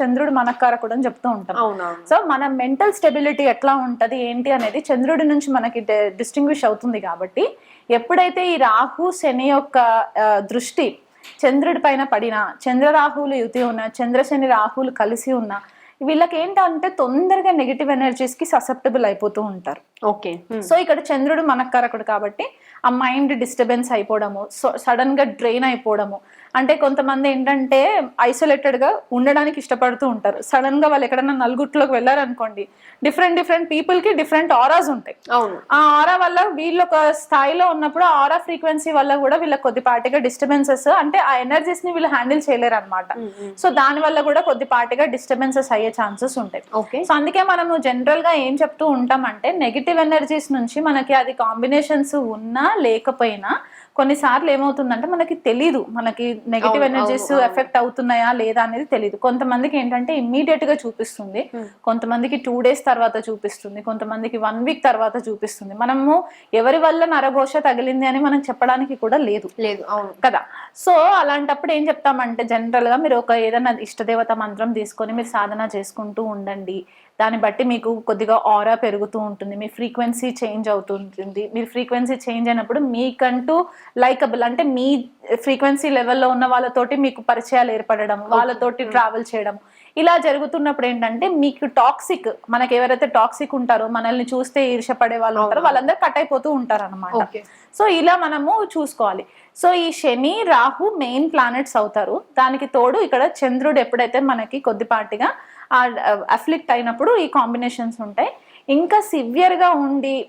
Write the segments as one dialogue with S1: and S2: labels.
S1: చంద్రుడు మనకారకుడు అని చెప్తూ ఉంటాం. సో మన మెంటల్ స్టెబిలిటీ ఎట్లా ఉంటది ఏంటి అనేది చంద్రుడి నుంచి మనకి డిస్టింగ్విష్ అవుతుంది కాబట్టి ఎప్పుడైతే ఈ రాహు శని యొక్క దృష్టి చంద్రుడి పైన పడిన చంద్రరాహువులు యుతి ఉన్న చంద్రశని రాహువులు కలిసి ఉన్న వీళ్ళకి ఏంటంటే తొందరగా నెగిటివ్ ఎనర్జీస్కి ససెప్టబుల్ అయిపోతూ ఉంటారు.
S2: ఓకే.
S1: సో ఇక్కడ చంద్రుడు మనకారకుడు కాబట్టి ఆ మైండ్ డిస్టర్బెన్స్ అయిపోవడము సో సడన్గా డ్రైన్ అయిపోవడము అంటే కొంతమంది ఏంటంటే ఐసోలేటెడ్గా ఉండడానికి ఇష్టపడుతూ ఉంటారు. సడన్గా వాళ్ళు ఎక్కడైనా నలుగుట్లోకి వెళ్ళారనుకోండి డిఫరెంట్ డిఫరెంట్ పీపుల్కి డిఫరెంట్ ఆరాస్ ఉంటాయి. ఆ ఆరా వల్ల వీళ్ళు ఒక స్థాయిలో ఉన్నప్పుడు ఆ ఆరా ఫ్రీక్వెన్సీ వల్ల కూడా వీళ్ళకి కొద్దిపాటిగా డిస్టర్బెన్సెస్ అంటే ఆ ఎనర్జీస్ని వీళ్ళు హ్యాండిల్ చేయలేరు అనమాట సో దాని వల్ల కూడా కొద్దిపాటిగా డిస్టర్బెన్సెస్ అయ్యే ఛాన్సెస్ ఉంటాయి.
S2: ఓకే.
S1: సో అందుకే మనము జనరల్గా ఏం చెప్తూ ఉంటామంటే నెగిటివ్ ఎనర్జీస్ నుంచి మనకి అది కాంబినేషన్స్ ఉన్నా లేకపోయినా కొన్నిసార్లు ఏమవుతుందంటే మనకి తెలీదు. మనకి నెగిటివ్ ఎనర్జీస్. ఎఫెక్ట్ అవుతున్నాయా లేదా అనేది తెలియదు కొంతమందికి ఏంటంటే ఇమ్మీడియట్గా చూపిస్తుంది. కొంతమందికి టూ డేస్ తర్వాత చూపిస్తుంది. కొంతమందికి వన్ వీక్ తర్వాత చూపిస్తుంది. మనము ఎవరి వల్ల నరఘోష తగిలింది అని మనం చెప్పడానికి కూడా లేదు.
S2: లేదు అవును.
S1: కదా? సో అలాంటప్పుడు ఏం చెప్తామంటే జనరల్గా మీరు ఒక ఏదైనా ఇష్టదేవత మంత్రం తీసుకొని మీరు సాధన చేసుకుంటూ ఉండండి. దాన్ని బట్టి మీకు కొద్దిగా ఆరా పెరుగుతూ ఉంటుంది మీ ఫ్రీక్వెన్సీ చేంజ్ అవుతుంటుంది మీరు ఫ్రీక్వెన్సీ చేంజ్ అయినప్పుడు మీకంటూ లైకబుల్ అంటే మీ ఫ్రీక్వెన్సీ లెవెల్లో ఉన్న వాళ్ళతోటి మీకు పరిచయాలు ఏర్పడడం వాళ్ళతోటి ట్రావెల్ చేయడం. ఇలా జరుగుతున్నప్పుడు ఏంటంటే మీకు టాక్సిక్ మనకి ఎవరైతే టాక్సిక్ ఉంటారో మనల్ని చూస్తే ఈర్షపడే వాళ్ళు ఉంటారో వాళ్ళందరూ కట్ అయిపోతూ ఉంటారు అనమాట సో ఇలా మనము చూసుకోవాలి. సో ఈ శని రాహు మెయిన్ ప్లానెట్స్ అవుతారు. దానికి తోడు ఇక్కడ చంద్రుడు ఎప్పుడైతే మనకి కొద్దిపాటిగా అఫ్లిక్ట్ అయినప్పుడు ఈ కాంబినేషన్స్ ఉంటాయి. ఇంకా సివియర్గా ఉండి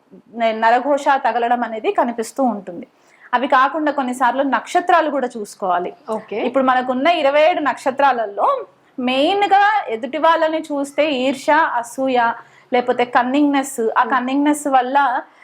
S1: నరఘోష తగలడం అనేది కనిపిస్తూ ఉంటుంది. అవి కాకుండా కొన్నిసార్లు నక్షత్రాలు కూడా చూసుకోవాలి.
S2: ఓకే.
S1: ఇప్పుడు మనకున్న ఇరవై ఏడు నక్షత్రాలలో మెయిన్గా ఎదుటి వాళ్ళని చూస్తే ఈర్ష అసూయ లేకపోతే కన్నింగ్నెస్ ఆ కన్నింగ్నెస్ వల్ల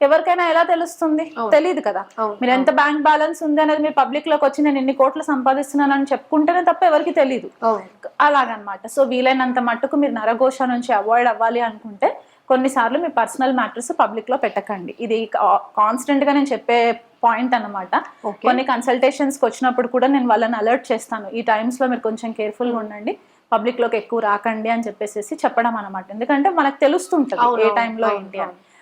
S1: ఎవరికైనా ఎలా తెలుస్తుంది. తెలియదు కదా. మీరు ఎంత బ్యాంక్ బ్యాలెన్స్ ఉంది అనేది మీరు పబ్లిక్లోకి వచ్చి నేను ఇన్ని కోట్లు సంపాదిస్తున్నాను అని చెప్పుకుంటేనే తప్ప ఎవరికి తెలియదు అలాగనమాట. సో వీలైనంత మట్టుకు మీరు నరఘోష నుంచి అవాయిడ్ అవ్వాలి అనుకుంటే కొన్నిసార్లు మీ పర్సనల్ మ్యాటర్స్ పబ్లిక్లో పెట్టకండి. ఇది కాన్స్టెంట్గా నేను చెప్పే పాయింట్ అన్నమాట.
S2: Okay.
S1: కొన్ని కన్సల్టేషన్స్కి వచ్చినప్పుడు కూడా నేను వాళ్ళని అలర్ట్ చేస్తాను. ఈ టైమ్స్లో మీరు కొంచెం కేర్ఫుల్గా ఉండండి. పబ్లిక్లోకి ఎక్కువ రాకండి అని చెప్పేసి చెప్పడం అనమాట ఎందుకంటే మనకు తెలుస్తుంటది ఏ టైంలో ఏంటి అని.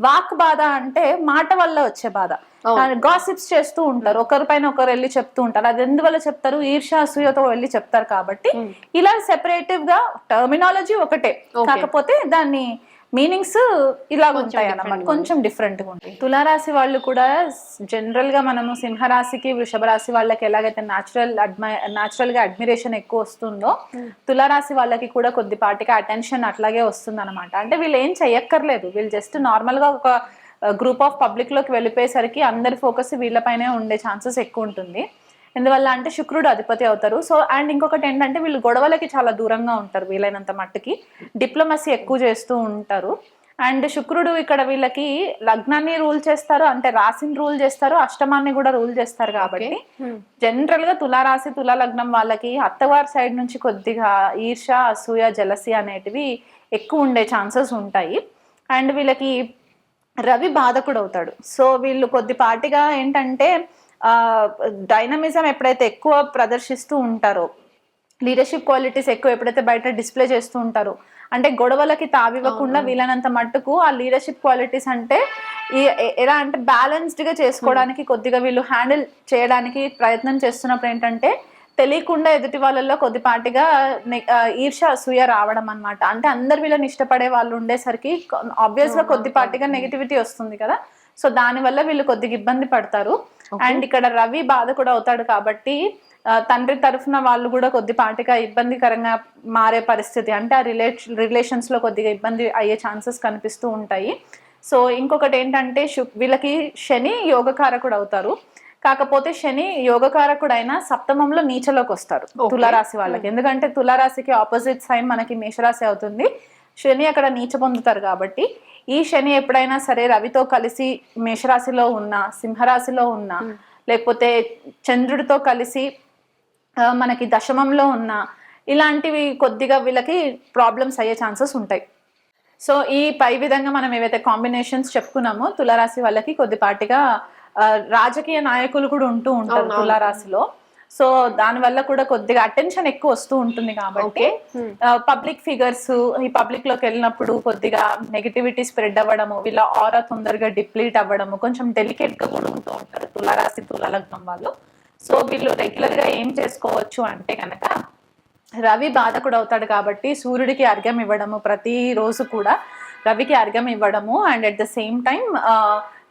S1: వాక్ బాధ అంటే మాట వల్ల వచ్చే బాధ. గాసిప్స్ చేస్తూ ఉంటారు. ఒకరి పైన ఒకరు వెళ్ళి చెప్తూ ఉంటారు. అది ఎందువల్ల చెప్తారు? ఈర్ష్య అసూయతో వెళ్ళి చెప్తారు కాబట్టి ఇలా సెపరేటివ్గా టర్మినాలజీ ఒకటే. కాకపోతే దాన్ని మీనింగ్స్ ఇలా ఉంటాయి అన్నమాట కొంచెం డిఫరెంట్గా ఉంటాయి. తులారాశి వాళ్ళు కూడా జనరల్గా మనము సింహరాశికి వృషభ రాశి వాళ్ళకి ఎలాగైతే న్యాచురల్ అడ్మై న్యాచురల్గా అడ్మిరేషన్ ఎక్కువ వస్తుందో తులారాశి వాళ్ళకి కూడా కొద్దిపాటిగా అటెన్షన్ అట్లాగే వస్తుంది అనమాట అంటే వీళ్ళు ఏం చెయ్యక్కర్లేదు. వీళ్ళు జస్ట్ నార్మల్గా ఒక గ్రూప్ ఆఫ్ పబ్లిక్లోకి వెళ్ళిపోయేసరికి అందరి ఫోకస్ వీళ్ళపైనే ఉండే ఛాన్సెస్ ఎక్కువ ఉంటుంది. ఎందువల్ల అంటే శుక్రుడు అధిపతి అవుతారు. సో అండ్ ఇంకొకటి ఏంటంటే వీళ్ళు గొడవలకి చాలా దూరంగా ఉంటారు వీలైనంత మట్టుకి. డిప్లొమసీ ఎక్కువ చేస్తూ ఉంటారు. అండ్ శుక్రుడు ఇక్కడ వీళ్ళకి లగ్నాన్ని రూల్ చేస్తారు. అంటే రాశిని రూల్ చేస్తారు. అష్టమాన్ని కూడా రూల్ చేస్తారు కాబట్టి. జనరల్గా తులారాశి తులా లగ్నం వాళ్ళకి అత్తవారి సైడ్ నుంచి కొద్దిగా ఈర్ష అసూయ జలసి అనేటివి ఎక్కువ ఉండే ఛాన్సెస్ ఉంటాయి. అండ్ వీళ్ళకి రవి బాధకుడు అవుతాడు. సో వీళ్ళు కొద్దిపాటిగా ఏంటంటే డైనమిజం ఎప్పుడైతే ఎక్కువ ప్రదర్శిస్తూ ఉంటారో లీడర్షిప్ క్వాలిటీస్ ఎక్కువ ఎప్పుడైతే బయట డిస్ప్లే చేస్తూ ఉంటారో అంటే గొడవలకి తావివ్వకుండా వీలైనంత మట్టుకు ఆ లీడర్షిప్ క్వాలిటీస్ అంటే ఎలా అంటే బ్యాలెన్స్డ్గా చేసుకోవడానికి కొద్దిగా వీళ్ళు హ్యాండిల్ చేయడానికి ప్రయత్నం చేస్తున్నప్పుడు ఏంటంటే తెలియకుండా ఎదుటి వాళ్ళల్లో కొద్దిపాటిగా ఈర్ష్య అసూయ రావడం అన్నమాట. అంటే అందరు వీళ్ళని ఇష్టపడే వాళ్ళు ఉండేసరికి ఆబ్వియస్గా కొద్దిపాటిగా నెగిటివిటీ వస్తుంది కదా. సో దాని వల్ల వీళ్ళు కొద్దిగా ఇబ్బంది పడతారు. అండ్ ఇక్కడ రవి బాధ కూడా అవుతాడు కాబట్టి తండ్రి తరఫున వాళ్ళు కూడా కొద్దిపాటిగా ఇబ్బందికరంగా మారే పరిస్థితి. అంటే ఆ రిలేట్ రిలేషన్స్లో కొద్దిగా ఇబ్బంది అయ్యే ఛాన్సెస్ కనిపిస్తూ ఉంటాయి. సో ఇంకొకటి ఏంటంటే వీళ్ళకి శని యోగకారకుడు అవుతారు. కాకపోతే శని యోగకారకుడు అయినా సప్తమంలో నీచలోకి వస్తారు. తులారాశి వాళ్ళకి. ఎందుకంటే తులారాశికి ఆపోజిట్ సైన్ మనకి మేషరాశి అవుతుంది. శని అక్కడ నీచ పొందుతారు కాబట్టి ఈ శని ఎప్పుడైనా సరే రవితో కలిసి మేషరాశిలో ఉన్న సింహరాశిలో ఉన్న లేకపోతే చంద్రుడితో కలిసి మనకి దశమంలో ఉన్న ఇలాంటివి కొద్దిగా వీళ్ళకి ప్రాబ్లమ్స్ అయ్యే ఛాన్సెస్ ఉంటాయి. సో ఈ పై విధంగా మనం ఏవైతే కాంబినేషన్స్ చెప్పుకున్నామో తులారాశి వాళ్ళకి కొద్దిపాటిగా రాజకీయ నాయకులు కూడా ఉంటూ ఉంటారు తులారాశిలో. సో దాని వల్ల కూడా కొద్దిగా అటెన్షన్ ఎక్కువ వస్తూ ఉంటుంది కాబట్టి పబ్లిక్ ఫిగర్స్ ఈ పబ్లిక్లోకి వెళ్ళినప్పుడు కొద్దిగా నెగిటివిటీ స్ప్రెడ్ అవ్వడము వీళ్ళ ఆరా తొందరగా డిప్లీట్ అవ్వడము కొంచెం డెలికేట్గా కూడా ఉంటూ ఉంటారు తులారాశి తులలగ్నం వాళ్ళు. సో వీళ్ళు రెగ్యులర్గా ఏం చేసుకోవచ్చు అంటే కనుక రవి బాధకుడు అవుతాడు కాబట్టి సూర్యుడికి అర్ఘ్యం ఇవ్వడము ప్రతి రోజు కూడా రవికి అర్ఘ్యం ఇవ్వడము and at the same time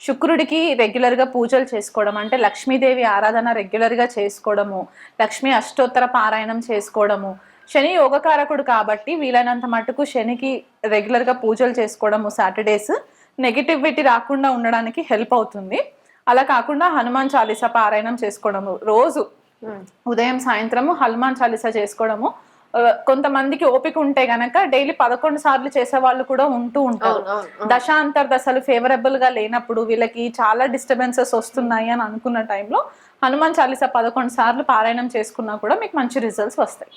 S1: శుక్రుడికి రెగ్యులర్గా పూజలు చేసుకోవడం అంటే లక్ష్మీదేవి ఆరాధన రెగ్యులర్గా చేసుకోవడము లక్ష్మీ అష్టోత్తర పారాయణం చేసుకోవడము. శని యోగకారకుడు కాబట్టి వీలైనంత మటుకు శనికి రెగ్యులర్గా పూజలు చేసుకోవడము సాటర్డేస్ నెగిటివిటీ రాకుండా ఉండడానికి హెల్ప్ అవుతుంది. అలా కాకుండా హనుమాన్ చాలీసా పారాయణం చేసుకోవడము. రోజు ఉదయం సాయంత్రము హనుమాన్ చాలీసా చేసుకోవడము. కొంతమందికి ఓపిక ఉంటే గనక డైలీ పదకొండు సార్లు చేసే వాళ్ళు కూడా ఉంటూ ఉంటారు. దశాంతర్ దశలు ఫేవరబుల్గా లేనప్పుడు వీళ్ళకి చాలా డిస్టర్బెన్సెస్ వస్తున్నాయి అని అనుకున్న టైంలో హనుమాన్ చాలీసా పదకొండు సార్లు పారాయణం చేసుకున్నా కూడా మీకు మంచి రిజల్ట్స్ వస్తాయి